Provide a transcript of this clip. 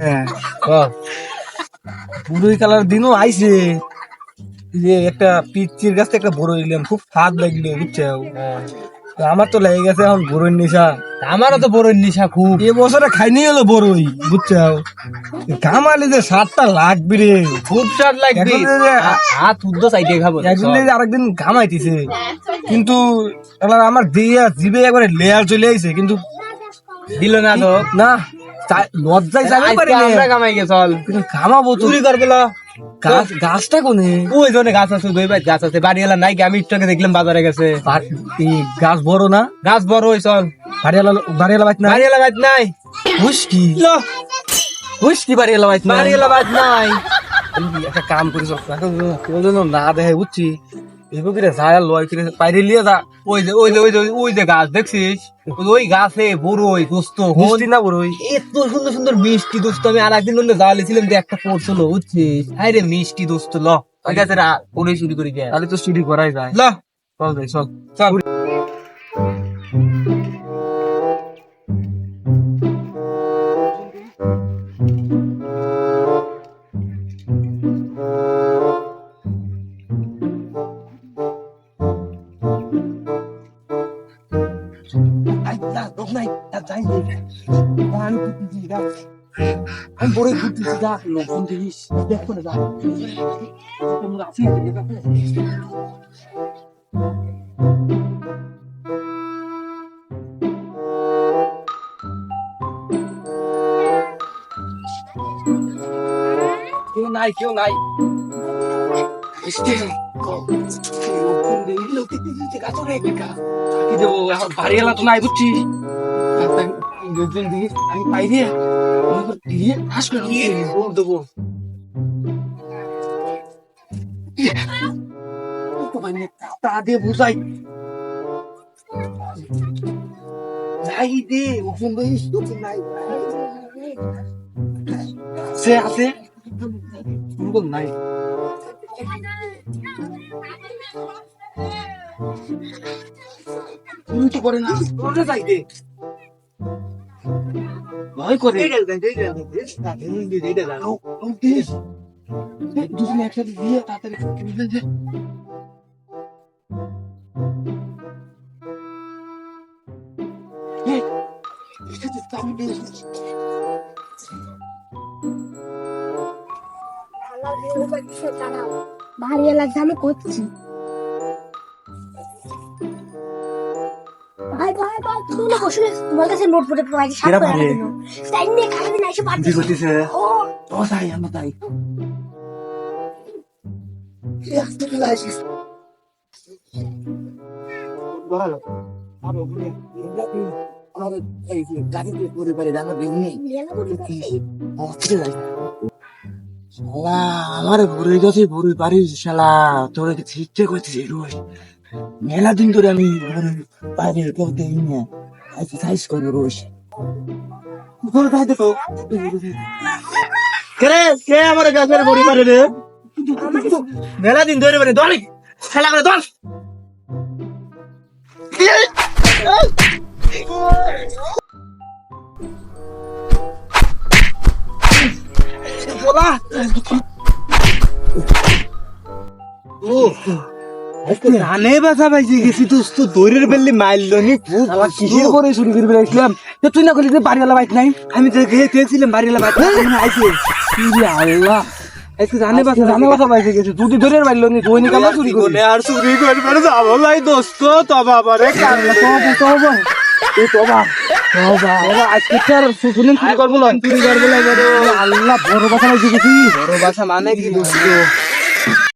হ্যাঁ বুড়োই কালার দিনও আইছে। যে একটা পিচির থেকে একটা বড় নিলাম খুব স্বাদ লাগল বুঝছ আমার তো লেগে গেছে এখন বড়ই নেশা। আমারও তো বড় নিশা খুব। এ বছরে খাইনি হলো বড়ই বুঝছ কামালে যে স্বাদটা লাগবে রে। খুব লাগবে। হাত উদ্দ সাইডে খাব। একদিন আরেকদিন ঘামাইতেছে। কিন্তু এবার আমার দিয়া জিবে একবারে লেয়ার চলে আইছে কিন্তু দিল না তো। না লজ্জায় যাবে পারি না। আমরা কামাই গেছল কিন্তু ঘামাবো তো। চুরি করবে লো। গাছ গাছটা কোনে? ওই জন্য গাছ আছে দুই বাইত গাছ আছে। বাড়িওয়ালা নাই আমি আগে দেখলাম বাজারে গেছে। গাছ বড় না? গাছ বড় হই চল। বাড়িওয়ালা বাড়িওয়ালা বাইত না বাড়িওয়ালা বাইত নাই। হুস্কি লো, হুস্কি বাড়িওয়ালা বাইত না বাড়িওয়ালা বাইত নাই। একটা কাম করিস না দেখে বুঝছি কিরে সায়া লয় কিরে বাইরে লিয়ে যা। ওই যে ওই যে ওই যে ওই যে গাছ দেখছিস? ওই- গাছে বড় ওই দোস্ত মিষ্টি না বড়ই এত সুন্দর সুন্দর মিষ্টি দোস্ত আমি আর একদিন হলে জ্বালিয়েছিলাম যে একটা পড়ছিল বুঝছিস? আরে রে মিষ্টি দোস্ত ল। ঠিক আছে রা পরে চুরি করি গে তাহলে তো চুরি করাই যায়। ল। চল যাই চল। চল। আমি বড় ঘুরতেছি যা লোকজন দেখিস দেখো না যা তোমরা আছি কেউ নাই কেউ নাই কি দেবো এখন বাড়ি এলা তো নাই দিকে আমি পাই দিয়ে দিয়ে আসবে দেবো তা দিয়ে বুঝাই যাই দে ওখান নাই সে আছে নাই উল্টো করে না দে ভয় করে। দুজনে একসাথে দিয়ে তাড়াতাড়ি। ভারী লাগছে আমি করছি। আমরা ভরে গেছে ভরে বাড়ি শালা। তোর ঠিকঠাক করতেছে রোজ মেলা দিন ধরে আমি বাইরে কেউ দেই না এক্সারসাইজ করি দেখো, কে মেলা দিন ধরে মানে দল খেলা করে দল বলা ধানে বাসা পাইছি গেছি দোস্ত দৌড়ের বেললি মাইল নি কিসের করে চুরি করে বেড়াইছিলাম? তো তুই না করলি যে বাড়িওয়ালা বাইক নাই? আমি তো দেখছিলাম বাড়িওয়ালা বাইক আইছে। ইরে আল্লাহ। ধানে বাসা জানে কথা পাইছে গেছে। তুই ধরে পারল নি তুই নি কামা চুরি করলি। আর চুরি করবে যাব লাই দোস্ত তবা বারে তবা তবা এ তবা তবা বাবা আজকে আর শুনুন চুরি করব না। চুরি করবে লাগে আল্লাহ বড় বাসা মানে কি